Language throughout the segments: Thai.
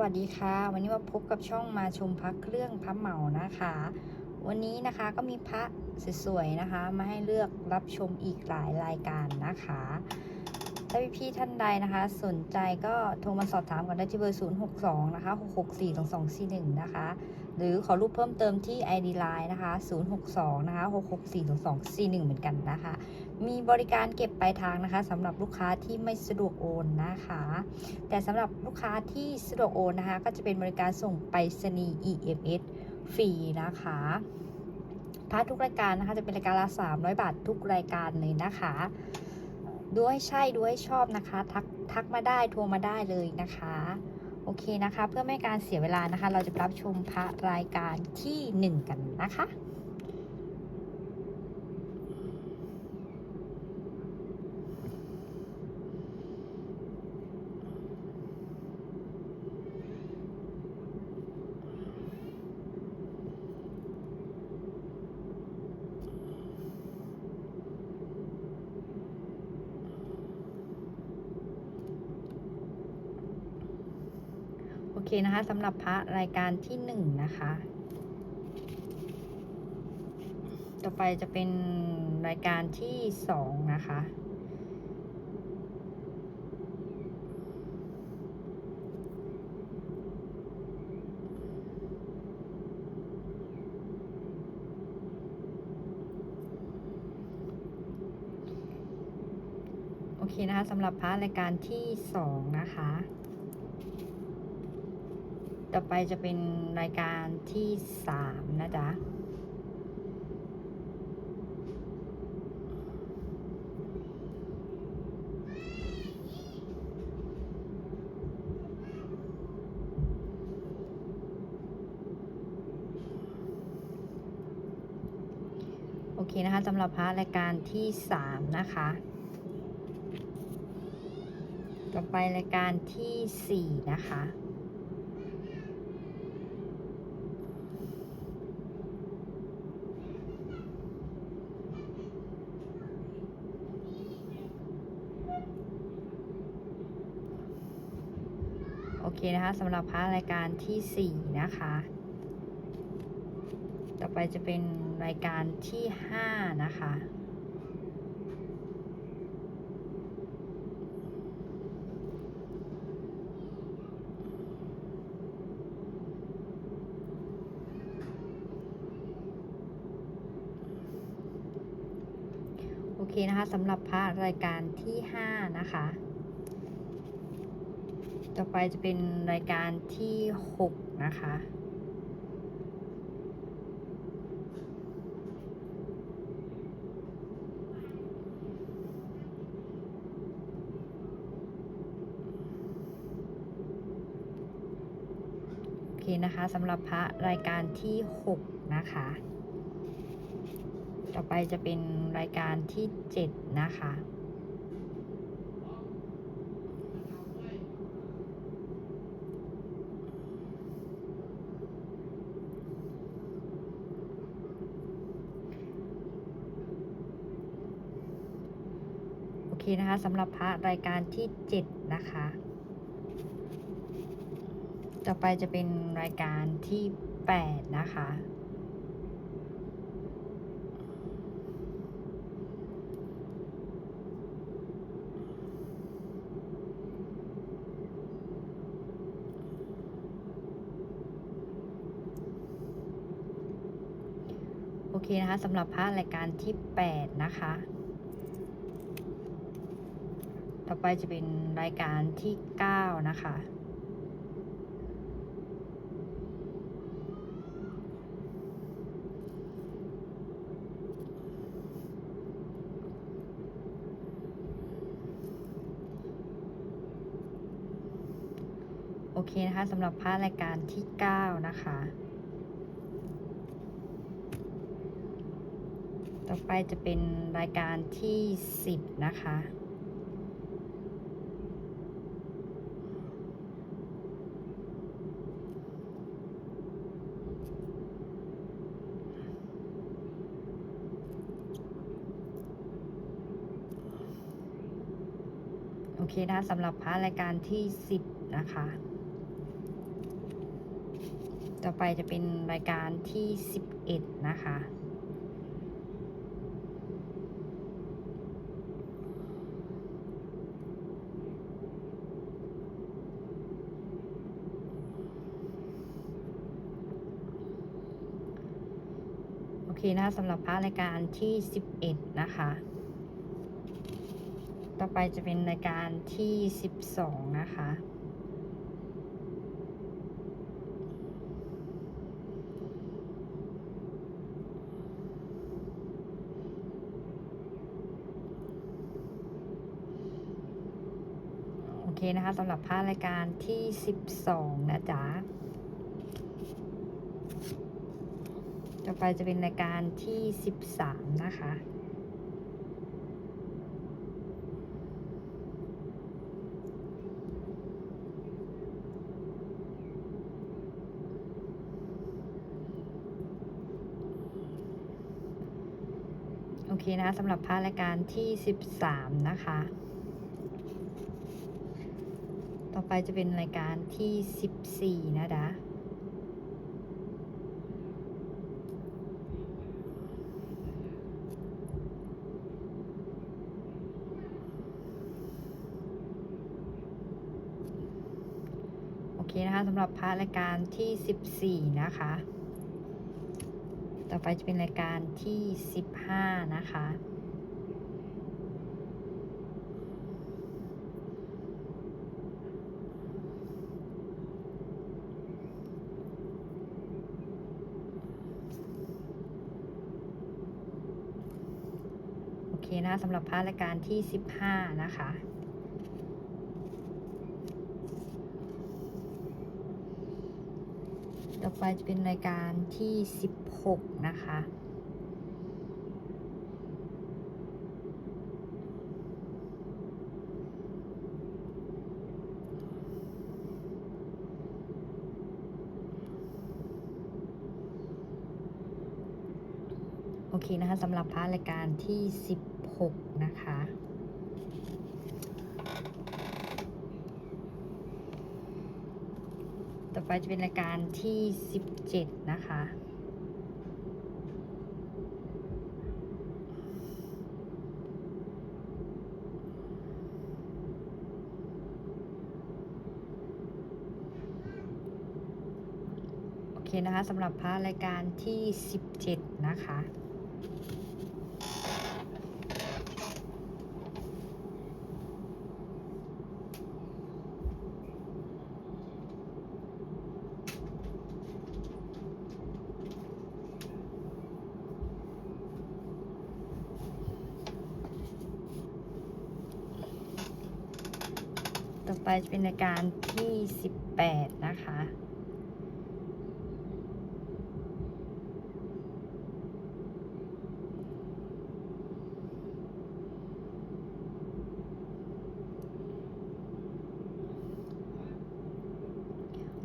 วัสดีค่ะ วันนี้มาพบกับช่องมาชมพระเครื่องพระเหมานะคะ วันนี้นะคะก็มีพระสวยๆนะคะ มาให้เลือกรับชมอีกหลายรายการนะคะ ถ้าพี่ๆท่านใดนะคะ สนใจก็โทรมาสอบถามกันได้ที่เบอร์ 062 นะคะ 6642241 นะคะ หรือขอรูปเพิ่มเติมที่ ID Line นะคะ 062 นะคะ 6642241 เหมือนกันนะคะมีบริการเก็บปลายทางนะคะสำหรับลูกค้าที่ไม่สะดวกโอนนะคะ แต่สำหรับลูกค้าที่สะดวกโอนนะคะ ก็จะเป็นบริการส่งไปรษณีย์ EMS ฟรีนะคะพาร์ททุกรายการนะคะจะเป็นรายการละ300 บาททุกรายการเลยนะคะดูให้ใช่ดูให้ชอบนะคะ ทักทักมาได้โทรมาได้เลยนะคะ โอเคนะคะ เพื่อไม่ให้การเสียเวลานะคะ เราจะรับชมพระรายการทีหนึ่1 กันนะคะ นะคะสำหรับพระรายการที่หนึ่งนะคะ ต่อไปจะเป็นรายการที่สองนะคะ โอเคนะคะสำหรับพระรายการที่สองนะคะ ต่อไปจะเป็นรายการที่สามนะจ๊ะ โอเคนะคะสำหรับพระรายการที่สามนะคะ ต่อไปรายการที่สี่นะคะ นะคะสำหรับพระรายการที่ 4 นะคะ ต่อไปจะเป็นรายการที่ 5 นะคะโอเคนะคะสำหรับพระรายการที่ 5 นะคะ ต่อไปจะเป็นรายการที่ 6 นะคะ โอเคนะคะสำหรับพระรายการที่ 6 นะคะ ต่อไปจะเป็นรายการที่ 7 นะคะ โอ เคนะคะสำหรับพระรายการที่7นะคะ ต่อไปจะเป็นรายการที่ 8 นะคะ โอเคนะคะสำหรับพระรายการที่ 8 นะคะ ต่อไปจะเป็นรายการที่ 9 นะคะ โอเคนะคะสำหรับพระรายการที่ 9 นะคะ ต่อไปจะเป็นรายการที่ 10 นะคะ เคนะสำหรับพระรายการที่ 10 นะคะ ต่อไปจะเป็นรายการที่ 11 นะคะโอเคนะสำหรับพาร์รายการที่ 11 นะคะ ไปจะเป็นรายการที่ 12 นะคะ โอเคนะคะสำหรับพาร์ทรายการที่ 12 นะจ๊ะต่อไปจะเป็นรายการที่ 13 นะคะ อเคนะสำหรับพาร์ทรายการที่ 13 นะคะ ต่อไปจะเป็นรายการที่ 14 นะจ๊ะโอเคนะคะสำหรับพาร์ทรายการที่ 14 นะคะ ต่อไปจะเป็นรายการที่ 15 นะคะ โอเคนะคะสำหรับพาร์ทรายการที่ 15 นะคะ ต่อไปจะเป็นรายการที่ 16 นะคะ โอเคนะคะสำหรับพาร์ทรายการที่ 16 นะคะ ต่อ ไปจะเป็นรายการที่ 17 นะคะ โอเคนะคะสำหรับพาร์ทรายการที่ 17 นะคะ ไปจะเป็นรายการที่ 18 นะคะ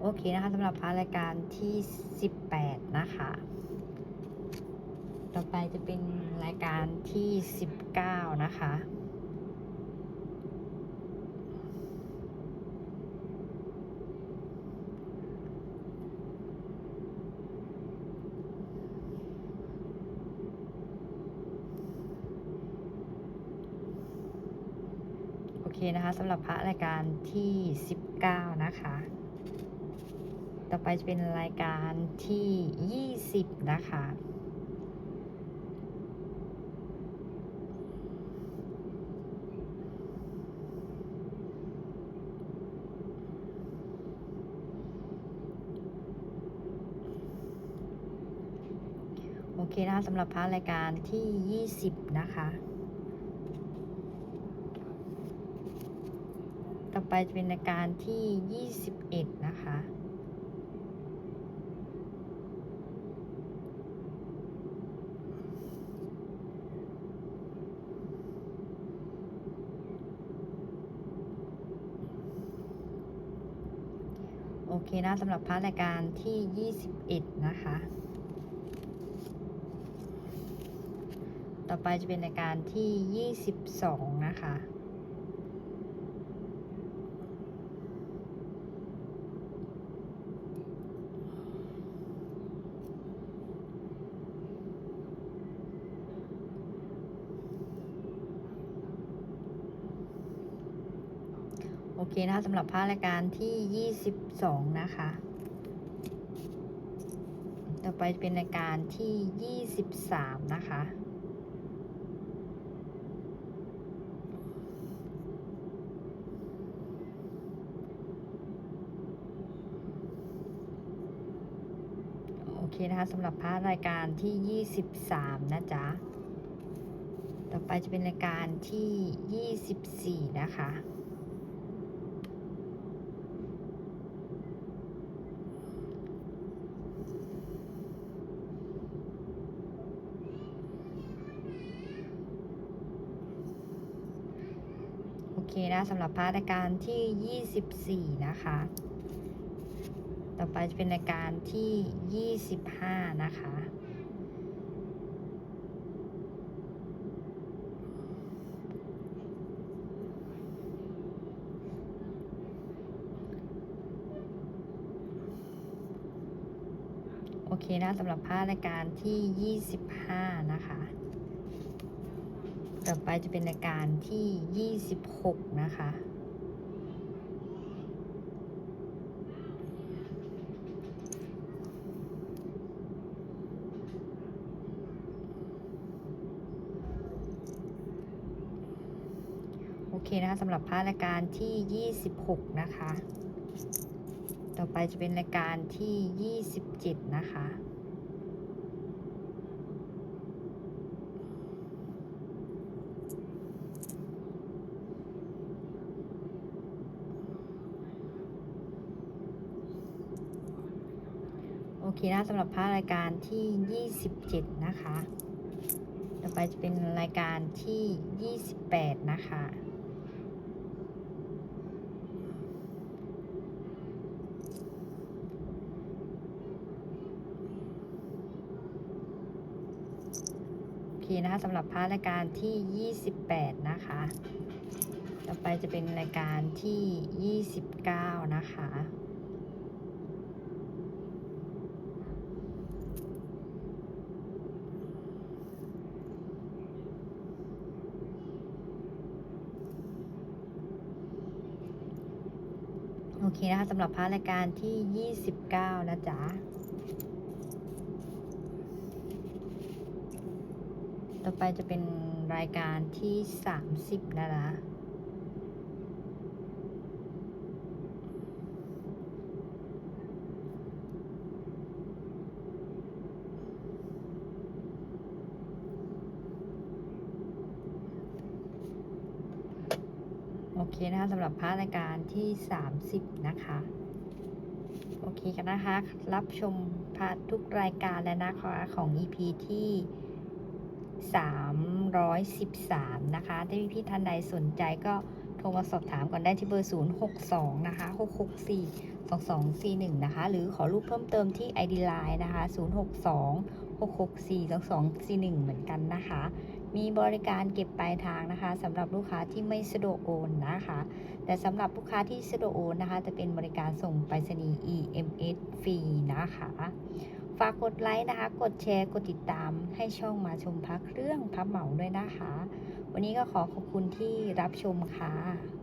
โอเคนะคะสำหรับพาร์ทรายการที่ 18 นะคะ ต่อไปจะเป็นรายการที่ 19 นะคะ นะคะสำหรับพระรายการที่ 19 นะคะ ต่อไปจะเป็นรายการที่ 20 นะคะ โอเคนะคะสำหรับพระรายการที่ 20 นะคะ ต่อ ไปจะเป็นรายการที่ 21 นะคะ โอเคนะสำหรับพาร์ทรายการที่ 21 นะคะ ต่อไปจะเป็นรายการที่ 22 นะคะ โเคนะคะสำหรับภาพรายการที่ 22 นะคะ ต่อไปเป็นรายการที่ 23 นะคะโอเคนะคะสำหรับภาพรายการที่ 23 นะจ๊ะ ต่อไปจะเป็นรายการที่ 24 นะคะ เคนะสำหรับพาร์ทรายการที่ 24 นะคะ ต่อไปจะเป็นรายการที่ 25 นะคะโอเคนะสำหรับพาร์ทรายการที่ 25 นะคะ ต่อไปจะเป็นรายการที่ 26 นะคะ โอเคนะคะสำหรับพาร์ทรายการที่ 26 นะคะ ต่อไปจะเป็นรายการที่ 27 นะคะ โอเคนะสำหรับภาพรายการที่ 27 นะคะ ต่อไปจะเป็นรายการที่ 28 นะคะ โอเคนะคะสำหรับพาร์ทรายการที่ 28 นะคะ ต่อไปจะเป็นรายการที่ 29 นะคะ โอ เคนะคะสำหรับพาร์ทรายการที่ 29 นะจ๊ะ ต่อไปจะเป็นรายการที่ 30 นะละ โอเคนะคะสำหรับพาร์ทรายการที่ 30 นะคะ โอเคกันนะคะ รับชมพาร์ททุกรายการแล้วนะคะของ EP ที่ 313 นะคะ ถ้าพี่ท่านใดสนใจก็โทรมาสอบถามก่อนได้ที่เบอร์ 062 นะคะ 664 2241 นะคะ หรือขอรูปเพิ่มเติมที่ ID Line นะคะ 062 664 2241 เหมือนกันนะคะ มีบริการเก็บปลายทางนะคะสำหรับลูกค้าที่ไม่สะดวกโอนนะคะ แต่สำหรับลูกค้าที่สะดวกโอนนะคะ จะเป็นบริการส่งไปรษณีย์ EMS ฟรีนะคะ ฝากกดไลค์นะคะ กดแชร์กดติดตามให้ช่องมาชมพักเครื่องพับเหมาด้วยนะคะ วันนี้ก็ขอขอบคุณที่รับชมค่ะ